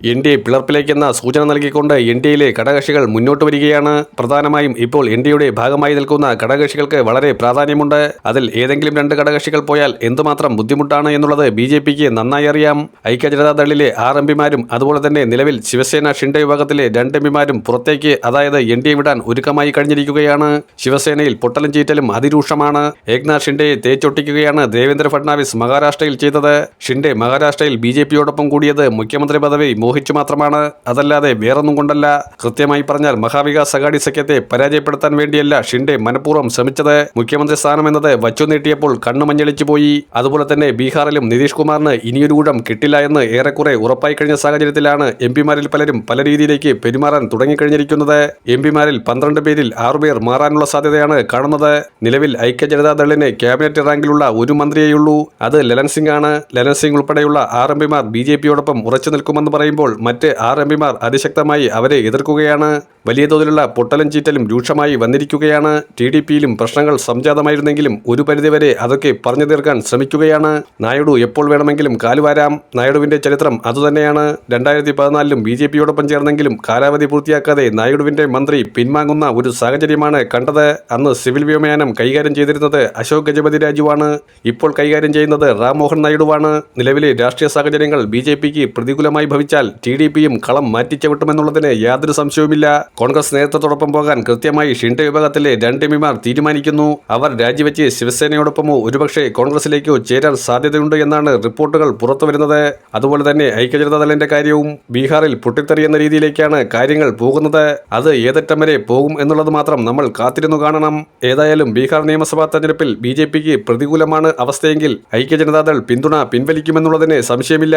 N D A പിളർപ്പിലേക്കെന്ന സൂചന നൽകിക്കൊണ്ട് N D എയിലെ ഘടകകക്ഷികൾ മുന്നോട്ട് വരികയാണ്. പ്രധാനമായും ഇപ്പോൾ എൻ ഡി എയുടെ ഭാഗമായി നിൽക്കുന്ന ഘടകകക്ഷികൾക്ക് വളരെ പ്രാധാന്യമുണ്ട്. അതിൽ ഏതെങ്കിലും രണ്ട് ഘടകകക്ഷികൾ പോയാൽ എന്തുമാത്രം ബുദ്ധിമുട്ടാണ് എന്നുള്ളത് ബി ജെ പിക്ക് നന്നായി അറിയാം. ഐക്യ ജനതാദളിലെ ആറ് എം പിമാരും അതുപോലെ തന്നെ നിലവിൽ ശിവസേന ഷിൻഡ വിഭാഗത്തിലെ രണ്ട് എം പിമാരും പുറത്തേക്ക് അതായത് എൻ ഡി എ വിടാൻ ഒരുക്കമായി കഴിഞ്ഞിരിക്കുകയാണ്. ശിവസേനയിൽ പൊട്ടലും ചീറ്റലും അതിരൂക്ഷമാണ്. ഏക്നാഥ് ഷിൻഡയെ തേച്ചൊട്ടിക്കുകയാണ് ദേവേന്ദ്ര ഫഡ്നാവിസ് മഹാരാഷ്ട്രയിൽ ചെയ്തത്. ഷിൻഡെ മഹാരാഷ്ട്രയിൽ ബി ജെ പിയോടൊപ്പം കൂടിയത് മുഖ്യമന്ത്രി പദവി മോഹിച്ചു മാത്രമാണ്. അതല്ലാതെ വേറൊന്നും കൊണ്ടല്ല. കൃത്യമായി പറഞ്ഞാൽ മഹാവികാസ് അഗാഡി സഖ്യത്തെ പരാജയപ്പെടുത്താൻ വേണ്ടിയല്ല ഷിൻഡെ മനഃപൂർവം ശ്രമിച്ചത്. മുഖ്യമന്ത്രി സ്ഥാനം എന്നത് വച്ചു നീട്ടിയപ്പോൾ കണ്ണു മഞ്ഞളിച്ചു പോയി. അതുപോലെ തന്നെ ബീഹാറിലും നിതീഷ് കുമാറിന് ഇനിയൊരു കൂടം കിട്ടില്ല എന്ന് ഏറെക്കുറെ ഉറപ്പായി കഴിഞ്ഞ സാഹചര്യത്തിലാണ് എം പിമാരിൽ പലരും പല രീതിയിലേക്ക് പെരുമാറാൻ തുടങ്ങിക്കഴിഞ്ഞിരിക്കുന്നത്. എം പിമാരിൽ പന്ത്രണ്ട് പേരിൽ ആറുപേർ മാറാനുള്ള സാധ്യതയാണ് കാണുന്നത്. നിലവിൽ ഐക്യ ജനതാദളിന് ക്യാബിനറ്റ് റാങ്കിലുള്ള ഒരു മന്ത്രിയേയുള്ളൂ. അത് ലലൻ സിംഗ് ആണ്. ലലൻ സിംഗ് ഉൾപ്പെടെയുള്ള ആറ് എം പിമാർ ബി ജെ പിയോടൊപ്പം ഉറച്ചു നിൽക്കുമെന്ന് പറയുമ്പോൾ മറ്റ് ആറ് എം പിമാർ അതിശക്തമായി അവരെ എതിർക്കുകയാണ്. വലിയ തോതിലുള്ള പൊട്ടലും ചീറ്റലും രൂക്ഷമായി വന്നിരിക്കുകയാണ്. ടി ഡി പിയിലും പ്രശ്നങ്ങൾ സംജാതമായിരുന്നെങ്കിലും ഒരു പരിധിവരെ അതൊക്കെ പറഞ്ഞു തീർക്കാൻ ശ്രമിക്കുകയാണ്. നായിഡു എപ്പോൾ വേണമെങ്കിലും കാലുവാരാം. നായിഡുവിന്റെ ചരിത്രം അതുതന്നെയാണ്. രണ്ടായിരത്തി പതിനാലിലും ബി ജെ പിയോടൊപ്പം ചേർന്നെങ്കിലും കാലാവധി പൂർത്തിയാക്കാതെ നായിഡുവിന്റെ മന്ത്രി പിൻവാങ്ങുന്ന ഒരു സാഹചര്യമാണ് കണ്ടത്. അന്ന് സിവിൽ വ്യോമയാനം കൈകാര്യം ചെയ്തിരുന്നത് അശോക് ഗജപതി രാജുവാണ്. ഇപ്പോൾ കൈകാര്യം ചെയ്യുന്നത് റാം മോഹൻ നായിഡുവാണ്. നിലവിലെ രാഷ്ട്രീയ സാഹചര്യങ്ങൾ ബി ജെ പിക്ക് പ്രതികൂലമായി ഭവിച്ചാൽ ടി ഡി പിയും കളം മാറ്റിച്ചവിട്ടുമെന്നുള്ളതിന് യാതൊരു സംശയവുമില്ല. കോൺഗ്രസ് നേതൃത്വത്തോടൊപ്പം പോകാൻ കൃത്യമായി ഷിൻഡെ വിഭാഗത്തിലെ രണ്ട് എംപിമാർ തീരുമാനിക്കുന്നു. അവർ രാജിവെച്ച് ശിവസേനയോടൊപ്പമോ ഒരുപക്ഷെ കോൺഗ്രസിലേക്കോ ചേരാൻ സാധ്യതയുണ്ട് എന്നാണ് റിപ്പോർട്ടുകൾ പുറത്തുവരുന്നത്. അതുപോലെ തന്നെ ഐക്യജനതാദളിന്റെ കാര്യവും ബീഹാറിൽ പൊട്ടിത്തെറിയെന്ന രീതിയിലേക്കാണ് കാര്യങ്ങൾ പോകുന്നത്. അത് ഏതറ്റം വരെ പോകും എന്നുള്ളത് മാത്രം നമ്മൾ കാത്തിരുന്നു കാണണം. ഏതായാലും ബീഹാർ നിയമസഭാ തെരഞ്ഞെടുപ്പിൽ ബി ജെ പിക്ക് പ്രതികൂലമാണ് അവസ്ഥയെങ്കിൽ ഐക്യജനതാദൾ പിന്തുണ പിൻവലിക്കുമെന്നുള്ളതിന് സംശയമില്ല.